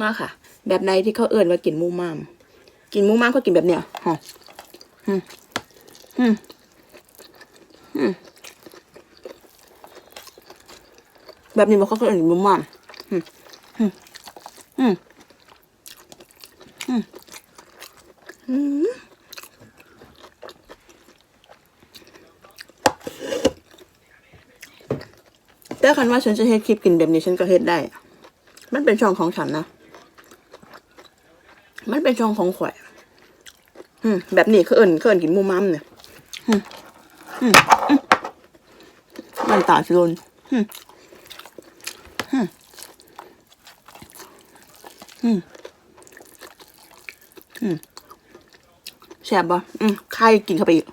มาค่ะ แบบในที่เขาเอิ่นว่ากินมูมาม กินมูมามก็กินแบบเนี้ยฮะอืมอืมอืมแบบนี้มันเขาเอิ่นมูมามอืมอืมอืมอืมอืมแต่คันว่าฉันจะเฮ็ดคลิปกินแบบนี้ฉันก็เฮ็ดได้ มันเป็นช่องของฉันนะ มันเป็นช่องของข่อยอืมแบบนี้คือเอิญคือเอิญกินมูมัมเนี่ยอืมอืมมันตาสิลนอืมอืมอืมอืมแซ่บบ่อืมไข่กินเข้าไปอีก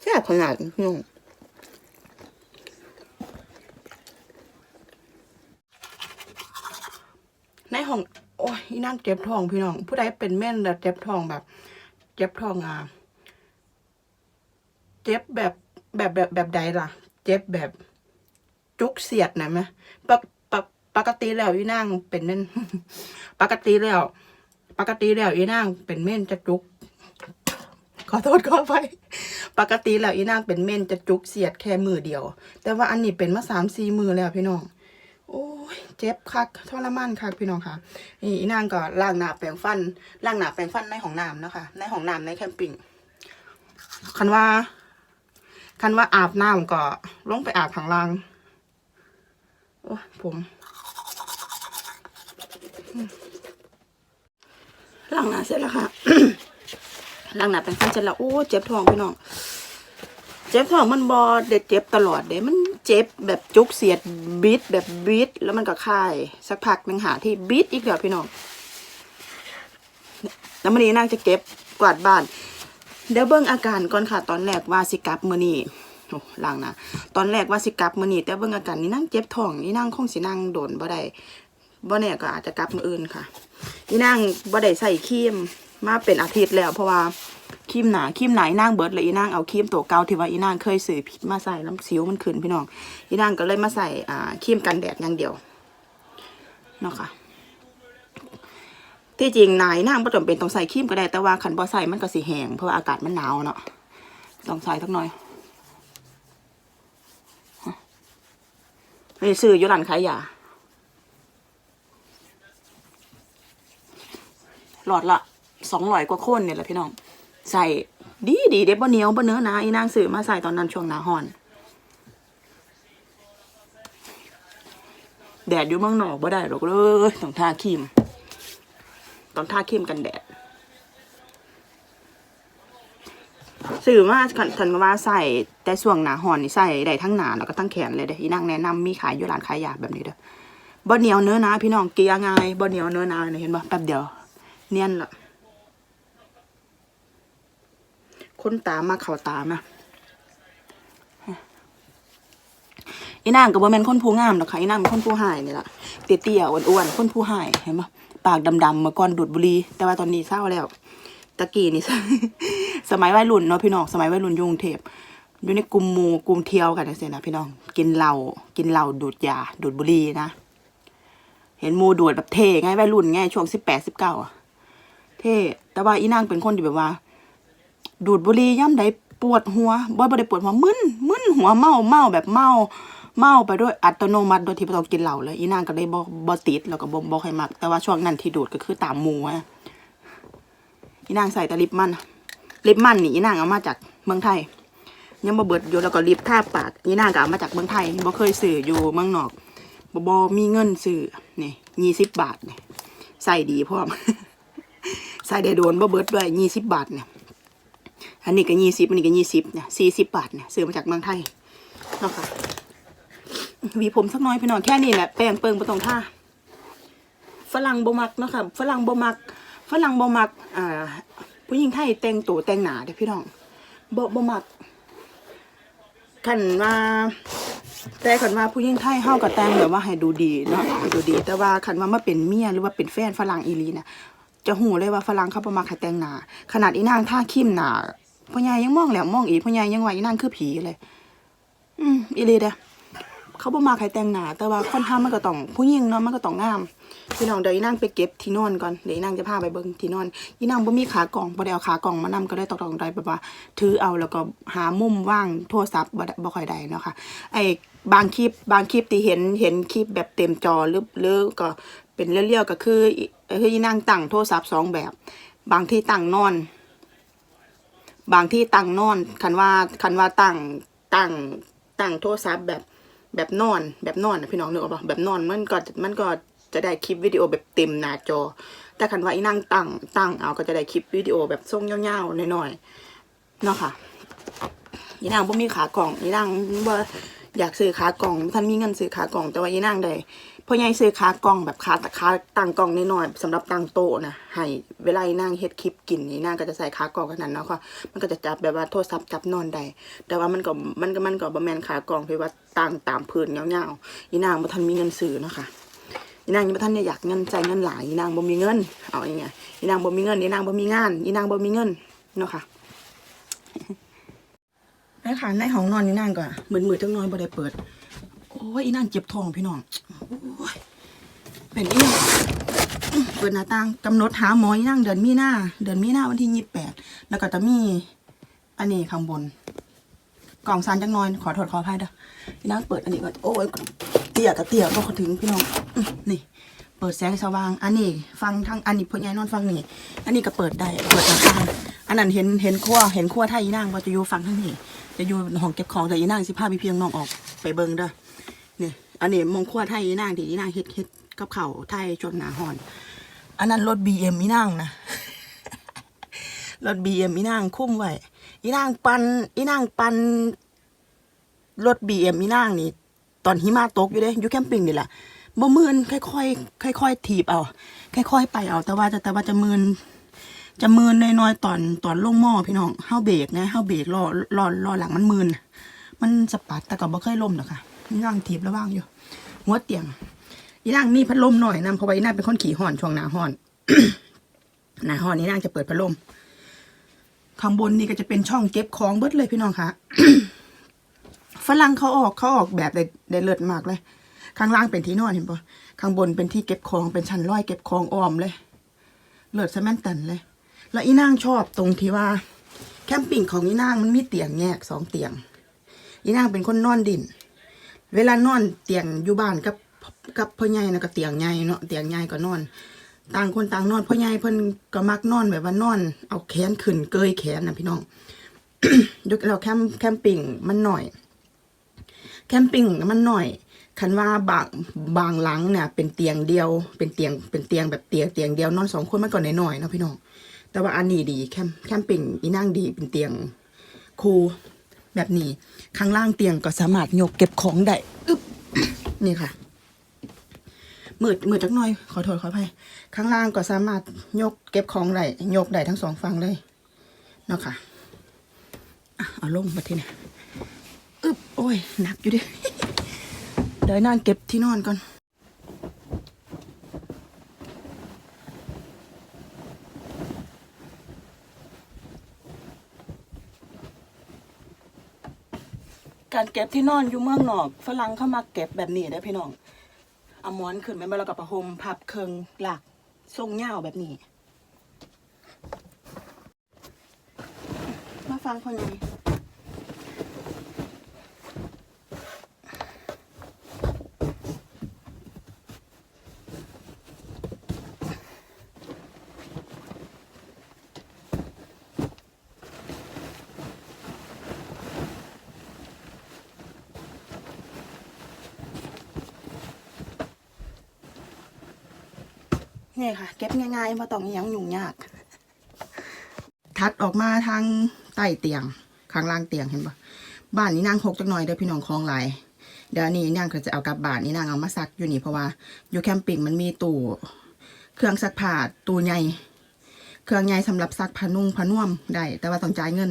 แซ่บขนาดนี้ห้อง โอ้ ยอีนั่งเจ็บท้องพี่น้อง ผู้ใดเป็นแม่นแล้วเจ็บท้องแบบ เจ็บท้องอะเจ็บแบบแบบแบบแบบใดล่ะ เจ็บแบบจุกเสียดนะไหมปกปกปกติแล้วอีนั่งเป็นแม่นปกติแล้ว ปกติแล้วอีนั่งเป็นเม่นจะจุก ขอโทษขอไป ปกติแล้วอีนางเป็นเม่นจะจุกเสียดแค่มือเดียว แต่ว่าอันนี้เป็นมาสามสี่มือแล้วพี่น้อง ยเจ็บคักทรมานคักพี่น้องค่ะนี่นางก็ล้างหน้าแปรงฟันล้างหน้าแปรงฟันในห้องน้ำนะคะในห้องน้ำในแคมปิ้งคันว่า คันว่าอาบน้ำก็ลงไปอาบข้างล่างโอ้ผมล้างหน้าเสร็จแล้วค่ะล้างหน้าแปรงฟันเสร็จแล้วโอ้เจ็บท้องพี่น้อง จ็บท้องมันบอเด็ดเจ็บตลอดเด้มันเจ็บแบบจุกเสียดบิดแบบบิดแล้วมันก็คาย สักพักหนึงหาที่บิดอีกแล้วพี่น้องแล้วมันนี้นางจะเก็บกวาดบ้าน เดี๋ยวเบิ่งอาการก่อนค่ะ ตอนแรกว่าสิกลับมือนี้โอ้ล่างนะตอนแรกว่าสิกลับมือนี้แต่เบิ่งอาการนี่นั่งเจ็บท้องนี่นั่งคงสินั่งโดนบ่ได้บ่แน่ก็อาจจะกลับมืออื่นค่ะ นี่นั่งบ่ได้ใส่ครีมมาเป็นอาทิตย์แล้วเพราะว่า ครีมหนาครีมหนาอีนางเบิร์ดเลยอีนางเอาครีมตัวเก่าที่ว่าอีนางเคยซื้อมาใส่แล้วสิวมันขึ้นพี่น้องอีนางก็เลยมาใส่อ่าครีมกันแดดอย่างเดียวเนาะค่ะที่จริงนายนางบ่จำเป็นต้องใส่ครีมก็ได้แต่ว่าขันบ่ใส่มันก็สิแห้งเพราะว่าอากาศมันหนาวเนาะต้องใส่สักหน่อยนี่ซื้ออยู่ร้านขายยาหลอดละสองร้อยกว่าคนเนี่ยแหละพี่น้อง ใส่ดีดีเด็บบ่เหนียวบ่เนื้อนาอีนางซื้อมาใส่ตอนนั้นช่วงหนาฮ้อน แดดอยู่เมืองนอกบ่ได้หรอกเลยต้องทาครีมต้องทาครีมกันแดดซื้อมาขันขันว่าใส่แต่ช่วงหนาฮ้อนนี่ใส่ได้ทั้งหนาแล้วก็ทั้งแขนเลยเด้อีนางแนะนำมีขายอยู่ร้านขายยาแบบนี้เด้อบ่เหนียวเนื้อนาพี่น้องเกียง่ายบ่เหนียวเนื้อนาเห็นบ่แป๊บเดียวเนียนละ คนตามมาเข่าตามมาอีนางก็บ่แม่นคนผู้งามดอกค่ะอีนางเป็นคนผู้หายนี่ล่ะเตี้ยๆอ้วนๆคนผู้หายเห็นปะปากดำๆเมื่อก่อนดูดบุหรี่แต่ว่าตอนนี้เศร้าแล้วตะกี้นี่สมัยวัยรุ่นเนาะพี่น้องสมัยวัยรุ่นยุงเทพอยู่ในกลุ่มมู่กลุ่มเที่ยวกันจังซี่นะพี่น้องกินเหล้ากินเหล้าดูดยาดูดบุหรี่นะเห็นมู่ดูดแบบเท่ไงวัยรุ่นไงช่วง18 19อะเท่แต่ว่าอีนางเป็นคนที่แบบว่า ดูดบุหรี่ย่ำใดปวดหัวบ่บ่ได้ปวดหัวมึนมึนหัวเมาเมาแบบเมา เมาไปด้วยอัตโนมัติโดยที่บ่ต้องกินเหล้าเลย อีนางก็เลยบ่บ่ติดแล้วก็บ่บ่ค่อยมัก แต่ว่าช่วงนั้นที่ดูดก็คือตามหมู่อะอีนางใส่แต่ลิปมันลิปมันนี่อีนางเอามาจากเมืองไทย ยังบ่เบิดอยู่แล้วก็ลิปทาปากอีนางก็เอามาจากเมืองไทยบ่เคยซื้ออยู่เมืองนอกบ่บ่มีเงินซื้อนี่20บบาทนี่ใส่ดีพร้อมใส่ได้โดนบ่เบิดด้วย20บาทเนี่ย อันนี้ก็ยี่สิบอันนี้ก็ยี่สิบเนี่ยสี่สิบบาทเนี่ยซื้อมาจากเมืองไทยเนาะค่ะวีผมสักน้อยพี่น้องแค่นี้แหละแป้งเปิงประตรงท่าฝรั่งบมักเนาะค่ะฝรั่งบมักฝรั่งบมักอ่าผู้หญิงไทยแต่งตัวแต่งหนาเด้อพี่น้องบ่บ่มักคันว่าแต่คันว่าผู้หญิงไทยเฮาก็แต่งแบบว่าให้ดูดีเนาะดูดี แต่ว่าคันว่ามาเป็นเมียหรือว่าเป็นแฟนฝรั่งอีลีน่ะ จะหูเลยว่าฝรั่งเขาประมาให้แต่งหนา ขนาดอีนางท่าคิมหนาพ่อใหญ่ยังมองแหล้วมองอีพ่อใหญ่ยังว่าอีนางคือผีเลย อืมอีหลีเด้เขาบ่มาใครแต่งหนา แต่ว่าคนทำมันก็ต้องผู้หญิงเนาะมันก็ต้องงามพี่น้องเดี๋ยวอีนางไปเก็บที่นอนก่อนเดี๋ยวอีนางจะพาไปเบิ่งที่นอนอีนางบ่มีขากล่องบ่ได้เอาขากล่องมานำก็ได้ตอกตอกได้แบบว่า ถือเอาแล้วก็หามุมว่างโทรศัพท์บ่บ่ค่อยได้เนาะค่ะไอ้บางคลิปบางคลิปที่เห็นเห็นคลิปแบบเต็มจอหรือหรือก็ เป็นเรียวๆก็คือคืออีนางตั้งโทรศัพท์สองแบบ บางที่ตั้งนอน บางที่ตั้งนอนคันว่าคันว่าตั้งตั้งตั้งโทรศัพท์แบบแบบนอน แบบนอนนะพี่น้องนึกออกปะแบบนอนมันก็มันก็จะได้คลิปวิดีโอแบบเต็มหน้าจอ แต่คันว่าอีนั่งตั้งตั้งเอาก็จะได้คลิปวิดีโอแบบทรงยาวๆหน่อยๆเนาะค่ะอีนางบ่มีขากล่องอีนางบ่ อยากซื้อขากล่องท่านมีเงินซื้อขากล่องแต่ว่าอีนางได้พ่อใหญ่ซื้อขากล่องแบบขาขาตั้งกล่องน้อยๆสำหรับตั้งโต๊ะนะให้เวลาอีนางเฮ็ดคลิปกินอีนางก็จะใส่ขากล่องกันนั้นเนาะค่ะมันก็จะจับแบบว่าโทรศัพท์จับนอนได้แต่ว่ามันก็มันก็มันก็บ่แม่นขากล่องที่ว่าตั้งตามพื้นยาๆอีนางบ่ทันมีเงินซื้อเนาะค่ะอีนางยังบ่ทันอยากเงินใจเงินหลายอีนางบ่มีเงินเอาอย่างเงี้ยอีนางบ่มีเงินอีนางบ่มีงานอีนางบ่มีเงินเนาะค่ะ ในค่ะในห้องนอนอีนางก็มืดๆจังน้อยบ่ได้เปิด โอ้ยอีนางเจ็บท้องพี่น้องโอ้ยเป็นอีหยังเปิดหน้าต่างกำหนดหาหมออีนางเดือนมีหน้าเดือนมีหน้าวันที่ยี่สิบแปดแล้วก็จะมีอันนี้ข้างบน กล่องซานจังน้อย ขอโทษขออภัยเด้อพี่นางเปิดอันนี้ก่อนโอ้ยเตี้ยกับเตี้ยก็ถึงพี่น้องนี่เปิดแสงสว่าง อันนี้ฟังทางอันนี้พ่อใหญ่นอนฟังนี่ อันนี้ก็เปิดได้ เปิดหน้าต่าง อันนั้นเห็นเห็นครัวเห็นครัวไทยอีนางว่าจะอยู่ฟังทางนี้ จะอยู่ห้องเก็บของแต่อีนางสิพาพี่เพียงน้องออกไปเบิ่งเด้อนี่ยอันนี้มงครัวไทยอีนางที่อีนางเฮ็ดเฮ็ดกับเข้าไทยจนหนาหอน อันนั้นรถบีเอ็มอีนางนะรถบีเอ็มอีนางคุ้มไว้อีนางปันอีนางปันรถบีเอ็มอีนางนี่ ตอนหิมะตกอยู่เด้อยู่แคมปิ้งนี่แหละบ่มืนค่อยๆค่อยๆถีบเอา ค่อยๆไปเอา แต่ว่าจะแต่ว่าจะมืน จะมืนน้อยๆตอนตอนลงหม้อพี่น้องเฮาเบรกนะเฮาเบรกรอรอรอหลังมันมืนมันสปัดแต่ก็บ่เคยล่มหรอกค่ะนี่นั่งถีบระว่างอยู่หัวเตียงอีนางมีพัดลมหน่อยนำเพราะว่าอีนางเป็นคนขี่ห่อนช่วงหนาห่อนหนาห่อนนี่นางจะเปิดพัดลมข้างบนนี่ก็จะเป็นช่องเก็บของเบิดเลยพี่น้องค่ะฝรั่งเขาออกเขาออกแบบได้ได้เลิศมากเลย ข้างล่างเป็นที่นอนเห็นปะข้างบนเป็นที่เก็บของเป็นชั้นร้อยเก็บของออมเลย เลิศซะแม่นตันเลย แล้วอีนางชอบตรงที่ว่า แคมปิ้งของอีนางมันมีเตียงแยกสองเตียง อีนางเป็นคนนอนดิน เวลานอนเตียงอยู่บ้านกับกับพ่อใหญ่นะก็เตียงใหญ่เนาะเตียงใหญ่ก็นอน ต่างคนต่างนอนพ่อใหญ่เพิ่นก็มักนอนแบบว่านอน เอาแขนขึ้นเกยแขนนะพี่น้องยกเราแคมแคมปิ้งมันหน่อย แคมปิ้งมันหน่อยคันว่าบางบางหลังเนี่ยเป็นเตียงเดียว เป็นเตียงเป็นเตียงแบบเตียงเตียงเดียวนอนสองคนมันก็น้อยๆเนาะพี่น้อง แต่ว่าอันนี้ดีแคมแคมปิ้งอีนั่งดีเป็นเตียงคูลแบบนี้ข้างล่างเตียงก็สามารถยกเก็บของได้อึ๊บนี่ค่ะมืดมืดจักหน่อยขอโทษขออภัยข้างล่างก็สามารถยกเก็บของได้ยกได้ทั้งสองฝั่งเลยเนาะค่ะอะเอาลงมาทีนี่อึ๊บโอ้ยหนักอยู่ดิเดี๋ยวนอนเก็บที่นอนก่อน การเก็บที่นอนอยู่เมืองนอก ฝรั่งเข้ามาเก็บแบบนี้ได้พี่น้องเอาหมอนขึ้นไปแล้วก็ประหมพับเคิงหลักทรงเง่าแบบนี้ มาฟังพ่อใหญ่ นี่ค่ะ เก็บง่ายๆมาต้องยังยุ่งยาก ทัดออกมาทางใต้เตียงข้างล่างเตียงเห็นปะบ้านนี้นางหกจักหน่อยเด้อพี่น้องคลองไหลเดี๋ยวนี้นางก็จะเอากลับบ้านนี่นางเอามาซักอยู่นี่เพราะว่าอยู่แคมปิ้งมันมีตู้เครื่องซักผ้าตู้ใหญ่เครื่องใหญ่สำหรับซักผ้านุ่งผ้านุ่มได้ แต่ว่าต้องจ่ายเงิน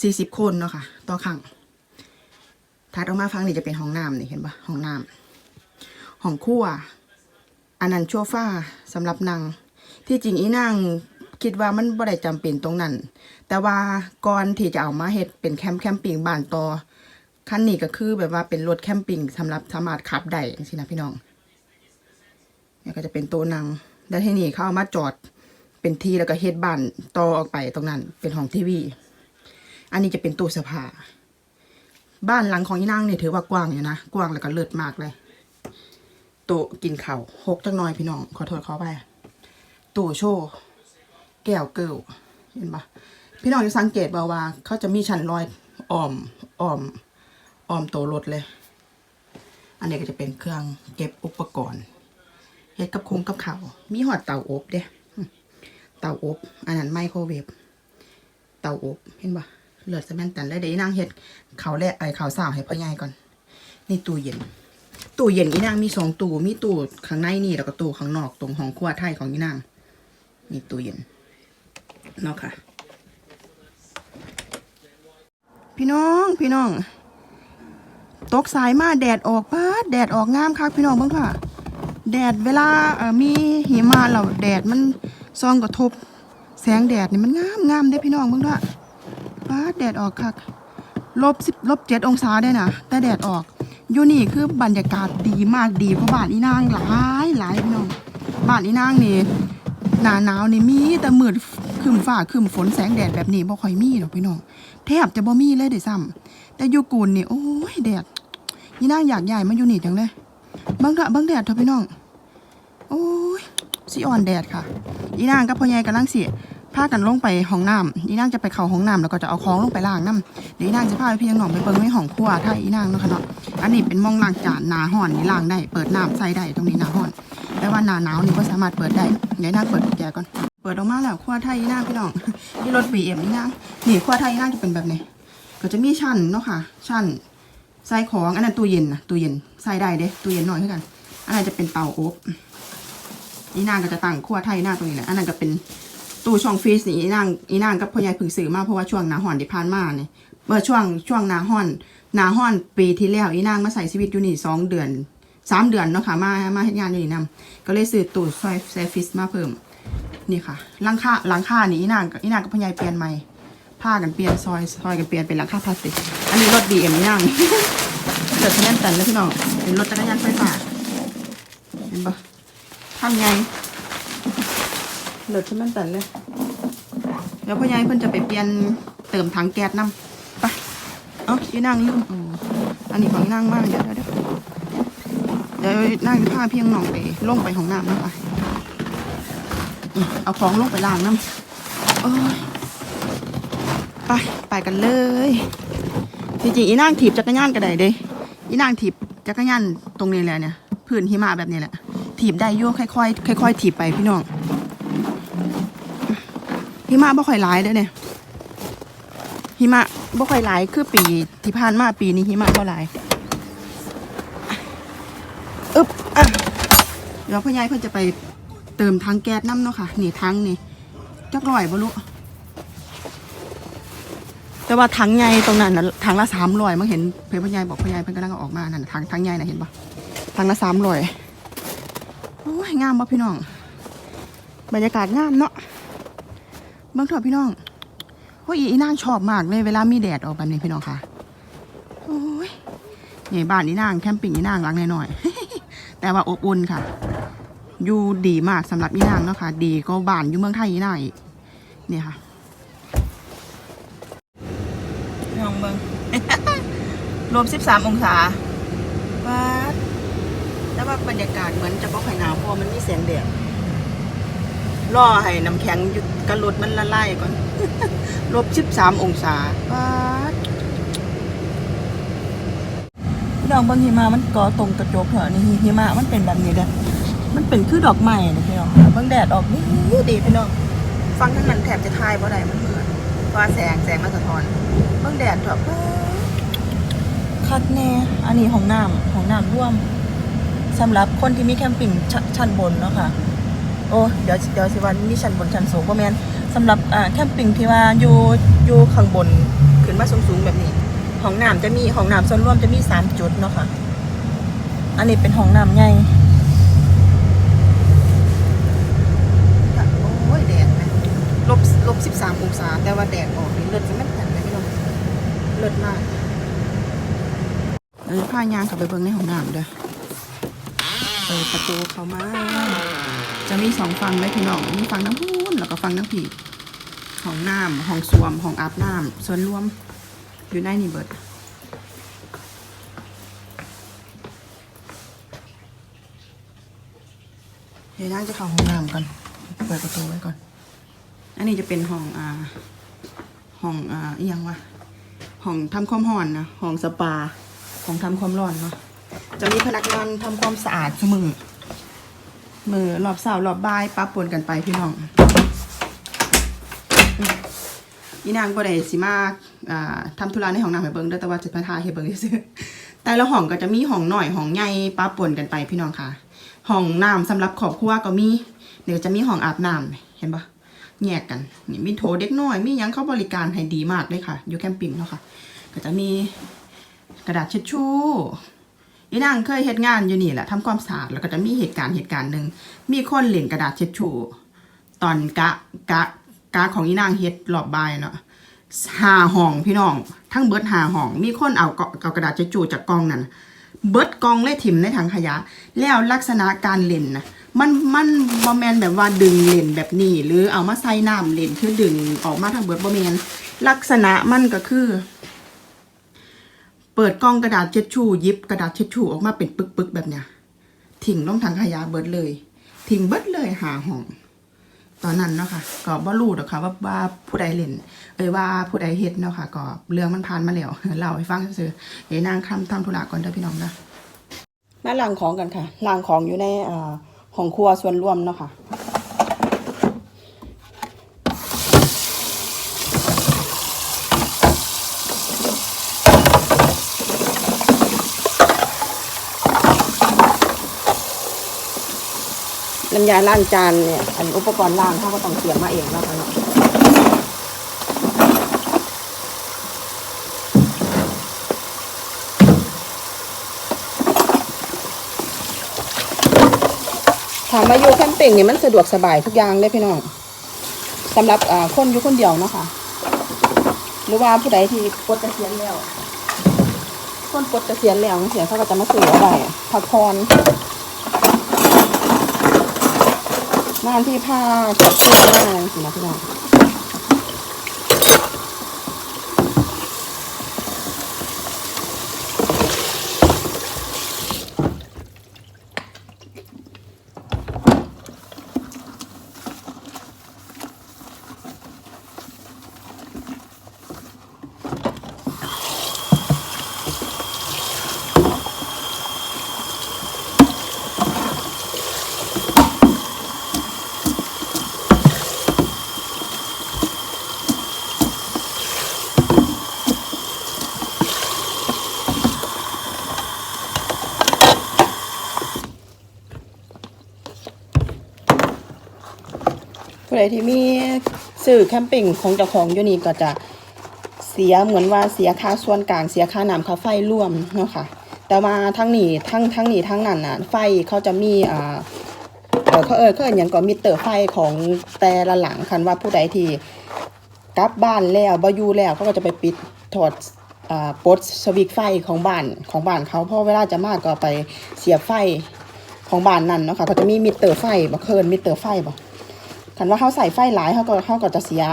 สี่สิบคนเนาะค่ะต่อครั้งทัดออกมาฟังนี่จะเป็นห้องน้ำนี่เห็นปะห้องน้ำห้องครัว อันนั้นโชฟ้าสำหรับนางที่จริงอีนางคิดว่ามันบ่ได้จำเป็นตรงนั้น แต่ว่าก่อนที่จะเอามาเฮ็ดเป็นแคมป์แคมปิ้งบ้านต่อคันนี้ก็คือแบบว่าเป็นรถแคมปิ้งสำหรับสามารถขับได้จังซี่นะพี่น้องเนี่ยก็จะเป็นตัวนังแล้วที่นี่เขาเอามาจอดเป็นที่แล้วก็เฮ็ดบ้านต่อออกไปตรงนั้น เป็นห้องทีวี อันนี้จะเป็นตู้เสื้อผ้าบ้านหลังของยี่นางเนี่ยถือว่ากว้างอยู่นะกว้างแล้วก็เลิศมากเลย ต๊ะกินเข้าหกจังน้อยพี่น้อง ขอโทษเขอไปตู้โชว์แก้วเกิลเห็นปะพี่น้องจะสังเกตบ่าว่า เขาจะมีชั้นลอยอ้อมอ้อมอ้อมตัวรถเลย อันนี้ก็จะเป็นเครื่องเก็บอุปกรณ์เฮ็ดกับคงกับเข้ามีหอดเตาอบเด้เตาอบ อันนั้นไมโครเวฟเตาอบเห็นปะเลือดสแมนตันแล้วเดี๋ยวอีนางเฮ็ดเขาแล่ไอเขาสาวให้พ่อใหญ่ก่อน นี่ตู้เย็น ตู้เย็นอีนางมีสองตู้มีตู้ข้างในนี่แล้วก็ตู้ข้างนอกตรงห้องครัวไทยของอีนางนี่ตู้เย็นเนาะค่ะ พี่น้องพี่น้อง ตกสายมาแดดออกป้าแดดออกงามคักพี่น้องเบิ่งค่ะ แดดเวลาเอ่อมีหิมะเราแดดมันซองกระทบ แสงแดดนี่มันงามงามเด้พี่น้องเบิ่งด้วยป้าแดดออกคักลบสิบลบเจ็ดองศาได้นะแต่แดดออก อยู่นี่คือบรรยากาศดีมากดีเพราะบ้านอีนางหลายหลายพี่น้องบ้านอีนางนี่หนาหนาวนี่มีแต่มืดคึมฟ้าคึมฝนแสงแดดแบบนี้บ่ค่อยมีหรอกพี่น้องแทบจะบ่มีเลยเด้ซ้ำแต่อยู่กูนนี่โอ้ยแดดยี่นางอยากใหญ่มาอยู่นี่จังเลยเบิ่งเถอะเบิ่งแดดเถอะพี่น้องโอ้ยสิอ่อนแดดค่ะ อีนางกับพ่อใหญ่กำลังสิ พากันลงไปห้องน้ำอีนางจะไปเข้าห้องน้ำแล้วก็จะเอาของลงไปล้างน้ำเดี๋ยวอีนางจะพาพี่น้องไปเบิ่งในห้องครัวไทยอีนางเนาะค่ะเนาะอันนี้เป็นมองล้างจานหนาห้อนนี่ล้างได้เปิดน้ำใส่ได้ตรงนี้หนาห้อนแต่ว่าหนาหนาวนี่ก็สามารถเปิดได้เดี๋ยวนั่งเปิดกุญแจก่อนเปิดออกมาแล้วขั้วไทยนี่นั่งพี่น้องนี่รถบีเอ็มนี่นั่งนี่ขั้วไทยนี่นั่งจะเป็นแบบนี้ก็จะมีชั้นเนาะค่ะชั้นใส่ของอันนั้นตู้เย็นนะตู้เย็นใส่ได้เด้ตู้เย็นหน่อยเท่ากัน อันนั้นจะเป็นเตาอบนี่นางก็จะตั้งขั้วไทยหน้าตรงนี้แหละอันนั้นก็เป็น ตู้ช่องฟรีซนี่อีนางอีนางกับพ่อใหญ่พึ่งซื้อมาเพราะว่าช่วงหนาห่อนที่ผ่านมาเนี่ยเมื่อช่วงช่วงหนาห่อนหนาห่อนปีที่แล้วอีนางมาใส่ชีวิตอยู่นี่สองเดือนสามเดือนเนาะค่ะมามาเฮ็ดงานอยู่นี่นำก็เลยซื้อตู้ซอยแซฟิสมาเพิ่มนี่ค่ะหลังคาหลังคานี่อีนางอีนางกับพ่อใหญ่เปลี่ยนใหม่ผ้ากันเปลี่ยนซอยซอยกันเปลี่ยนเป็นหลังคาพลาสติกอันนี้รถบีเอ็มอีนางเกิดแน่นตันแล้วพี่น้องเป็นรถจักรยานไฟฟ้าเห็นปะทำไง รถแน่นตันเลย เดี๋ยวพ่อใหญ่เพิ่นจะไปเปลี่ยนเติมถังแก๊สน้ำไป เอ้าอีนางลืมอ๋ออันนี้ของอีนางมากเดี๋ยวเดี๋ยวเดี๋ยวนั่งผ้าเพียงหน่องไปลงไปของน้ำนะคะอืมเอาของลงไปล้างน้ำโอ้ยไปไปกันเลยจริงๆอีนางถีบจักรยานก็ได้เด้อีนางถีบจักรยานตรงนี้แหละเนี่ยพื้นหิมะแบบนี้แหละถีบได้ยุ่ค่อยๆค่อยๆถีบไปพี่น้อง หิมะบ่ค่อยหลายเด้อเนี่ยหิมะบ่ค่อยหลายคือปีที่ผ่านมาปีนี้หิมะบ่หลายอึบอะเดี๋ยวพ่อใหญ่เพิ่นจะไปเติมทางแก๊สน้ำเนาะค่ะนี่ทังนี่จักร่อยบ่รู้แต่ว่าถังใหญ่ตรงนั้นนะถังละสามร้อยมาเห็นเพื่อนพ่อใหญ่บอกพ่อใหญ่เพิ่นกำลังเอาออกมานั่นน่ะถังถังใหญ่น่ะเห็นปะถังละสามร้อยโอ้ยงามปะพี่น้อง บรรยากาศงามเนาะ เบิ่งเถอะพี่น้องโอ้ยอีนางชอบมากเลยเวลามีแดดออกแบบนี้พี่น้องค่ะโอ้ยนี่บ้านนี่นางแคมปิ้งนี่นางหลังหน่อยๆแต่ว่าอบอุ่นค่ะ อยู่ดีมากสำหรับอีนางเนาะค่ะ ดีก็บ้านอยู่เมืองไทยอีนางอีกนี่ค่ะลองเบิงรวม 13 องศาว้าดแต่ว่าบรรยากาศเหมือนจะบ่ค่อยหนาวเพราะมันมีแสงแดด รอให้น้ำแข็งหยุดกระลดมันละลายก่อน ลบ13องศาว้าดองเบางหิมะมันก่อตรงกระจกเหรอนี่หิมะมันเป็นแบบนี้เด้อมันเป็นคือดอกไม้นะพี่น้องเบางแดดออกนี่ดีพี่น้องฟังทั้งนั้นแถบจะทายบ่ได้มันเหมือนเพราะว่าแสงแสงมาสะท้อนเบางแดดแบบคักแน่อันนี้ของน้ำของน้ำร่วมสำหรับคนที่มีแคมปิ้งชชั้นบนเนาะค่ะ โอ้เดี๋ยวเดี๋ยวสิวันมีชั้นบนชั้นสูงประมาณสำหรับอ่าแคมปิ้งที่ว่าอยู่อยู่ข้างบนขึ้นมาสูงๆแบบนี้ห้องน้ำจะมีห้องน้ำส่วนร่วมจะมีสามจุดเนาะค่ะ อันนี้เป็นห้องน้ำใหญ่โอ้ยแดดนะลบลบสิบสามองศาแต่ว่าแดดออกนี่เลือดจะไม่แข็งเลยพี่น้องเลือดมากเราจะพายางกลับไปเบิ่งในห้องน้ำเด้อ เปิดประตูเข้ามา จะมีสองฝั่งเลยพี่น้องมีฝั่งน้ำพุนแล้วก็ฝั่งน้ำผีห้องน้ำห้องส้วมห้องอาบน้ำส่วนรวมอยู่ในนี่เบิดเดี๋ยวนั่งจะเข้าห้องน้ำก่อน เปิดประตูไว้ก่อน อันนี้จะเป็นห้องอ่าห้องอ่าอีหยังวะห้องทำความร้อนนะห้องสปาห้องทำความร้อนเนาะ จะมีพนักงานทำความสะอาดเสมอมือรอบเสาร์รอบบ่ายปะปนกันไปพี่น้องอีนางก็ได้สิมาอ่าทำธุระในห้องน้ำให้เบิ่งเด้อแต่ว่าจะพาทาให้เบิ่งซื่อแต่ละห้องก็จะมีห้องหน่อยห้องใหญ่ปะปนกันไปพี่น้องค่ะห้องน้ำสำหรับครอบครัวก็มีเดี๋ยวจะมีห้องอาบน้ำเห็นปะแยกกันนี่มีโถเด็กน้อยมียังเขาบริการให้ดีมากเลยค่ะอยู่แคมปิ้งเนาะค่ะ ก็จะมีกระดาษเช็ดชู่ อีนางเคยเฮ็ดงานอยู่นี่แหละทำความสะอาดแล้วก็จะมีเหตุการณ์เหตุการณ์หนึ่งมีคนเล่นกระดาษเช็ดชูตอนกะกะกะของอีนางเฮ็ดรอบบายเนาะหาห้องพี่น้อง ทั้งเบิดหาห้อง มีคนเอาเกาเอากระดาษเช็ดชูจากกองนั้นเบิดกองเลยถิ่มในถังขยะ แล้วลักษณะการเล่นนะมันมันบอแมนแบบว่าดึงเล่นแบบนี้ หรือเอามาใส่น้ำเล่นคือดึงออกมาทางเบิดบอแมนลักษณะมันก็คือ เปิดกล่องกระดาษเช็ดชู่ยิบกระดาษเช็ดชู่ออกมาเป็นปึกๆแบบเนี้ยทิ้งลงถังขยะเบิดเลย ทิ้งเบิดเลยหาห้อง ตอนนั้นเนาะค่ะก็บ่รู้ดอกค่ะว่าว่าผู้ใดเล่น เอ้ยว่าผู้ใดเฮ็ดเนาะค่ะ ก็เรื่องมันผ่านมาแล้วเล่าให้ฟังซื่อๆเดี๋ยวนางทำทำธุระก่อนเด้อพี่น้องนะมาล้างของกันค่ะล้างของอยู่ในอ่าห้องครัวส่วนรวมเนาะค่ะ น้ำยาล้างจานเนี่ย อันอุปกรณ์ล้างเขาก็ต้องเตรียมมาเองนะคะเนาะถามมาอยู่แคมปิ้งเนี่ยมันสะดวกสบายทุกอย่างเลยพี่น้องสำหรับอ่าคนอยู่คนเดียวเนาะคะหรือว่าผู้ใดที่ปลดเกษียณแล้ว คนปลดเกษียณแล้วเสียเขาก็จะมาซื้อเอาได้พักผ่อน น้ำที่ผ้ากับเสื้อผ้าสินะพี่น้อง ผู้ใดที่มีสื่อแคมปิ้งของเจ้าของอยู่นี่ก็จะเสียเหมือนว่าเสียค่าส่วนกลางเสียค่าน้ำค่าไฟร่วมเนาะค่ะแต่ว่าทั้งนี้ทั้งทั้งนี้ทั้งนั้นน่ะไฟเขาจะมีอ่าเออเขาเออเขาเอออย่างก่อนมิเตอร์ไฟของแต่ละหลังคันว่าผู้ใดที่กลับบ้านแล้วบ่อยู่แล้วเขาก็จะไปปิดถอดอ่าปลดสวิตไฟของบ้านของบ้านเขาเพราะเวลาจะมากก็ไปเสียบไฟของบ้านนั่นเนาะค่ะเขาจะมีมิเตอร์ไฟบ่เคินมิเตอร์ไฟบ่ คันว่าเขาใส่ไฟหลายเขาก็เขาก็จะเสีย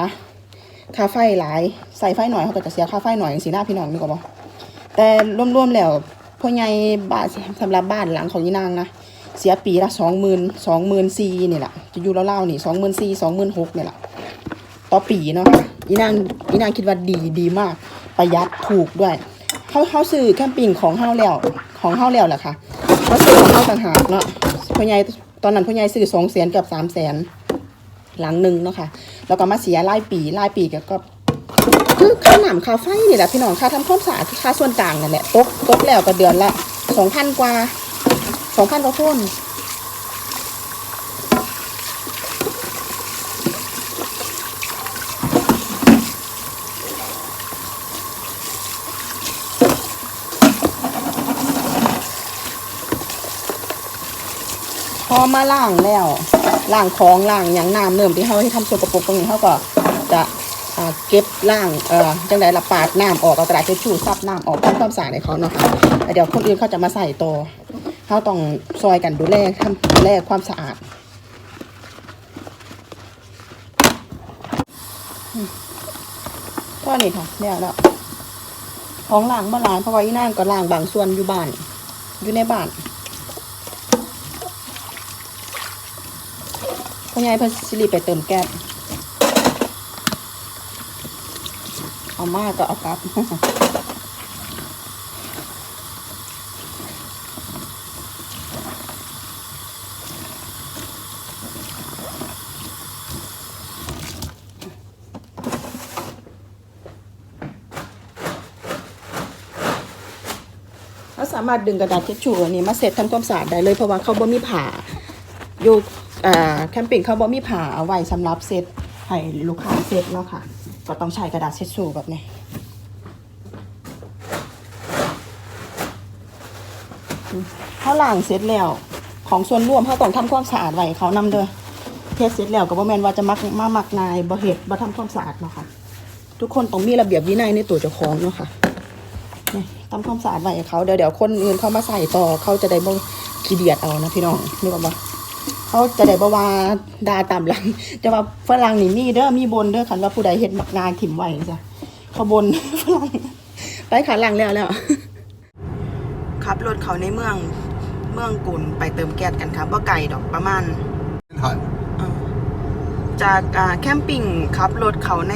ค่าไฟหลาย ใส่ไฟหน่อยเขาก็จะเสียค่าไฟหน่อยอย่างสีหน้าพี่น้องนี่ก็บอกแต่รวมๆแล้วพ่อใหญ่บ้านสำหรับบ้านหลังของยีนางนะเสียปีละสองหมื่นสองหมื่นสี่นี่แหละจะอยู่เล่าๆนี่สองหมื่นสี่สองหมื่นหกนี่แหละต่อปีเนาะยีนางยีนางคิดว่าดีดีมาก ประหยัดถูกด้วยเขาเขาซื้อแคมปิ้งของเฮาแล้วของเฮาแล้วแหละค่ะเขาซื้อของเฮาต่างหากเนาะพ่อใหญ่ตอนนั้นพ่อใหญ่ซื้อสองแสนเกือบสามแสน หลังหนึ่งเนาะค่ะแล้วก็มาเสียรายปีรายปีก็คือค่าหนำค่าไฟนี่แหละพี่น้องค่าทำความสะอาดค่าส่วนกลางนั่นแหละตกตกแล้วก็เดือนละสองพันกว่าสองพันกว่าคนพอมาล่างแล้ว ล่างของล่างอย่างน้ำเนิ่มที่เขาให้ทำส่วนประกอบตรงนี้เขาก็จะเก็บล่างเอ่อจังไดละปาดน้ำออกเอากระดาษทิชชู่ซับน้ำออกทำความสะอาดให้เขาเนาะคะเดี๋ยวคนอื่นเขาจะมาใส่ตัวเขาต้องซอยกันดูแลทำดูแลความสะอาดก็นี่ค่ะแล้วแล้วของล่างมาล้างเพราะว่าอีนางก็ล่างบางส่วนอยู่บ้าน อยู่ในบ้าน พ่อใหญ่พิ่นสิริไปเติมแก๊สเอามากก็เอากลับเราสามารถดึงกระดาษทิชชู่อันนี้มาเสร็จทำความสะอาดได้เลยเพราะว่าเขาบ่มีผ่าอยู่ แคมปิ้งเขาบ่มีผ่าเอาไว้สำหรับเซตให้ลูกค้าเซตเนาะค่ะ ก็ต้องใช้กระดาษทิชชู่แบบนี้อืมเขาล้างเสร็จแล้ว ของส่วนรวมเขาต้องทำความสะอาดไว้เขานำเด้อเทสเสร็จแล้วก็บ่แมนว่าจะมักมามักนายบ่เฮ็ดบ่ทำความสะอาดเนาะค่ะ ทุกคนต้องมีระเบียบวินัยในตัวเจ้าของเนาะค่ะทำความสะอาดไว้เขาเดี๋ยวเดี๋ยวคนอื่นเขามาใส่ต่อเขาจะได้บ่ขี้เดียดเอานะพี่น้องนึกออกปะ เขาจะได้บ่ว่าดาตามหลัง แต่ว่าฝรั่งนี่มีเด้อมีบนเด้อคันว่าผู้ใดเฮ็ดมักงานถิ่มไว้จ้ะเขาบนฝรั่งไปขาหลังแล้วแล้วขับรถเขาในเมืองเมืองกุนไปเติมแก๊สกันครับว่าไกลดอกประมาณ Halt. จากอ่าแคมปิ้งขับรถเขาใน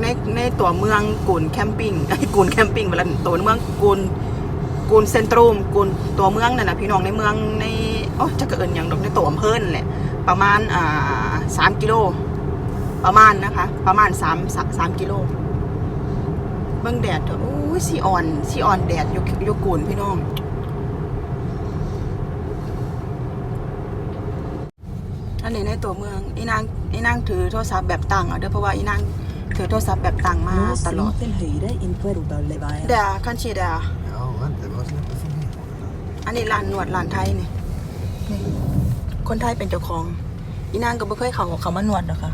ในในตัวเมืองกูนแคมปิ้งไอ้ยกูนแคมปิ้งเวลาตัวเมืองกูนกูนเซนตรูมกูนตัวเมืองนั่นนะพี่น้องในเมืองใน โอ้จะเกินอย่างดอกในตัวอำเภอนั่นแหละ ประมาณอ่าสามกิโล ประมาณนะคะ ประมาณสามสามสามกิโล เบื้องแดดเถอะโอ้ยสีอ่อนสีอ่อนแดดอยกยกกูนพี่น้องอันนี้ในตัวเมืองอีนางอีนางถือโทรศัพท์แบบตั้งอะเด้อเพราะว่าอีนางถือโทรศัพท์แบบตั้งมา Nå ตลอด sving til høyre inn på Rodalveien. เดาคันชีเดา Ja, vänta, vad släpper för mig? อันนี้ร้านนวดร้านไทยนี่ นี่คนไทยเป็นเจ้าของ อีนางก็บ่เคยเขาเขามานวดหรอกค่ะ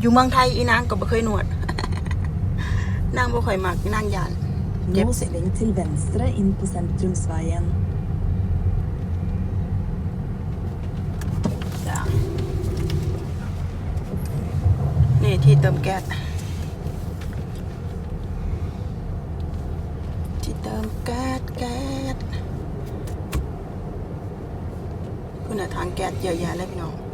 อยู่เมืองไทยอีนางก็บ่เคยนวด นางบ่ค่อยมักนางยาน Nå sving til venstre inn på Sentrumsveien. จ้ะนี่ที่เติมแก๊สที่เติมแก๊สแก๊สคุณน่ะทางแก๊สเยอะแยะเลยพี่น้อง